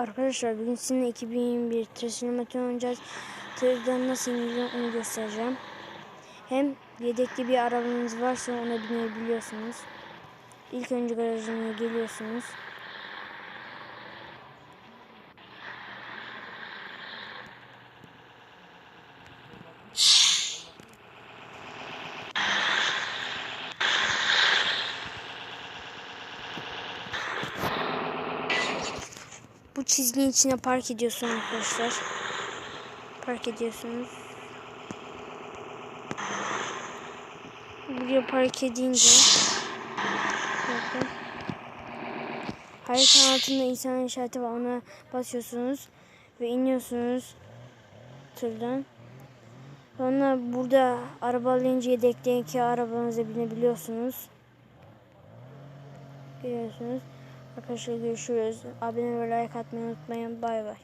Arkadaşlar bugün sizinle 2021 tır sinematü oynayacağız. Tırdan nasıl inilir onu göstereceğim. Hem yedekli bir arabanız varsa ona binebiliyorsunuz. İlk önce garajına geliyorsunuz. Bu çizginin içine park ediyorsunuz arkadaşlar. Park ediyorsunuz. Buraya park edince bakın. Harita altında insan işareti var. Ona basıyorsunuz ve iniyorsunuz tırdan. Sonra burada araba alınca yedekleyen ki arabanıza binebiliyorsunuz. Görüyorsunuz. Arkadaşlar görüşürüz. Abone ve like atmayı unutmayın. Bay bay.